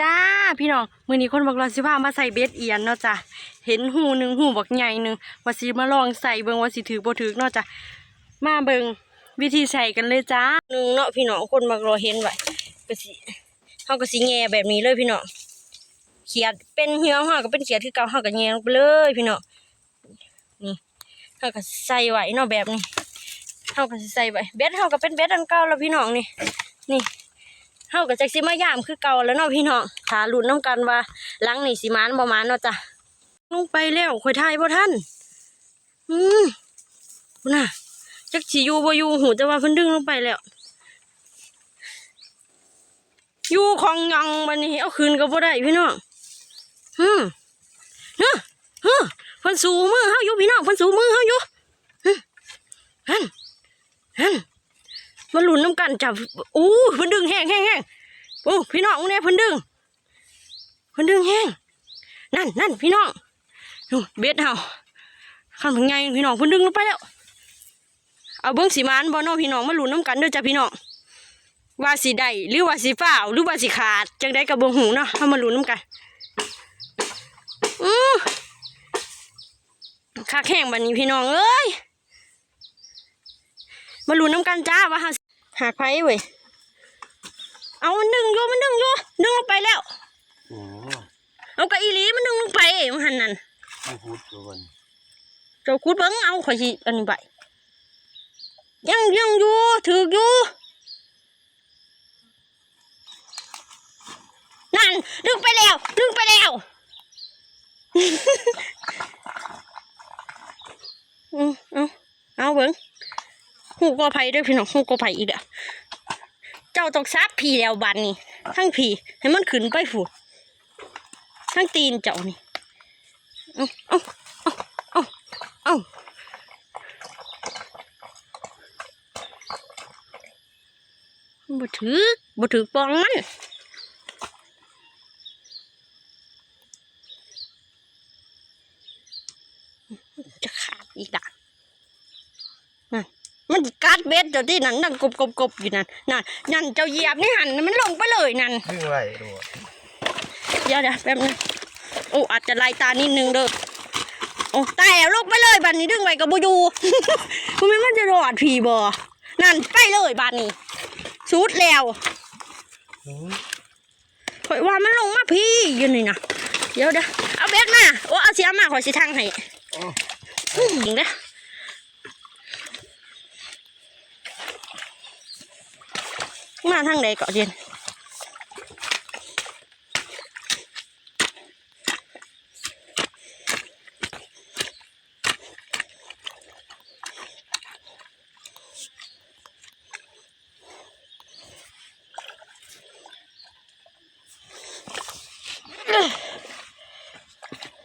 จ้า พี่น้องมือนี้คนบอกเราสิพามาใส่เบ็ดเอียนเนาะจ้ะเห็นหูหนึ่งหูบักใหญ่หนึ่งว่าสิมาลองใส่เบิงว่าสิถือบ่ถือเนาะจ้ะมาเบิงวิธีใส่กันเลยจ้าหนึ่งเนาะพี่น้องคนบอกเราเห็นไว้ก็สิเฮาก็สิแง่แบบนี้เลยพี่น้องเขียดเป็นเหี่ยวเฮาก็เป็นเขียดคือเก่าเฮาก็แง่ลงไปเลยพี่น้องนี่เฮาก็ใส่ไว้เนาะแบบนี้เฮาก็ใส่ไว้เบ็ดเฮาก็เป็นเบ็ดอันเก่าแล้วพี่น้องนี่นี่ เฮากับจักสิมายามคือเก่าแล้วเนาะพี่น้องถ้าลุ้นน้ำกันว่าหลังนี่สิมานบ่มานเนาะจ้ะลงไปแล้วข่อยทายบ่ทันอืมคุณน่ะจักสิอยู่บ่อยู่หูแต่ว่าเพิ่นดึงลงไปแล้วอยู่ของยังบัดนี้เอาคืนก็บ่ได้พี่น้องฮึมฮึฮึเพิ่นสูมือเฮาอยู่พี่น้องพิ่นสูมือเฮาอยู่ฮึฮันฮัน มาหลุนน้ำกันจับอู้พิ่นดึงแห้งแห้งแห้งโอ้พี่น้องเนี่ยพิ่นดึงพิ่นดึงแห้งนั่นนั่นพี่น้องดูเบ็ดเฮาข้างถึงไงพี่น้องพิ่นดึงลงไปแล้ว เอาเบิ้องสีมานบอน้องพี่น้องมาหลุนน้ำกันเด้อจ้ะพี่น้องว่าสีได้หรือว่าสีฝ้าหรือว่าสีขาดจังได้กับบ่หูเนาะเอามาหลุนน้ำกันอือคักแห้งบัดนี้พี่น้องเอ้ยมาหลุนน้ำกันจ้าว่า หาหาไพ่เว้ยเอามันดึงอยู่มันดึงอยู่ดึงลงไปแล้วโอ้เอากระอีหลีมันดึงลงไปมันหันนั่นไม่พูดตัวมันเจ้าคูดเบิ้งเอาข่อยสิอันนี้ไปยังยังอยู่ถือกอยู่นั่นดึงไปแล้วดึงไปแล้วอืมเอาเอาเบิ้ง หูกอไผ่ด้วยพี่น้องหูกอไผ่อีกเด้อเจ้าต้องซับผีแล้วบันนี่ทั้งผีให้มันขึ้นไปฝูทั้งตีนเจ้านี่เอาเอาเอาเอาเอาบ่ถือบ่ถือปองมันจะขาดอีกอะ มัดเบ็ดเจ้าที่นั่นนั่งกบกบกบอยู่นั่นนั่นนั่นเจ้าเหยียบนี่หันมันลงไปเลยนั่นดึงไว้ดูเดี๋ยวเดี๋ยวแป๊บนึงโอ้อาจจะลายตานิดนึงเด้อโอ้ตายแล้วลงไปเลยบันนี้ดึงไว้กับบูยูคุณไม่มันจะรอดผีบ่นั่นไปเลยบันนี้สุดแล้วข่อยว่ามันลงมาพี่อยู่นี่นะเดี๋ยวเดี๋ยวเอาเบ็ดมาโอ้เอาเสียมาข่อยสิทางให้จริงเด้อ มาทางใดเกาะเดียน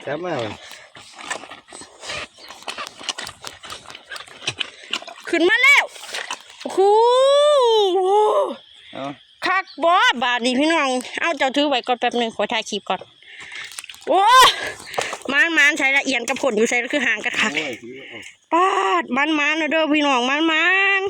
จับมาเลยขึ้นมาแล้วโอ้โหเอา คักบอบาดนี้พี่น้อง เอาเจ้าถือไว้ก่อนแป๊บหนึงขอถ่ายคลิปก่อน โอ้มานมานใช้ละเอียดกับผลอยู่ใส่คือห่างกันคักโอ้ยถือเอาปาดมันมันนะเด้อพี่น้องมันมัน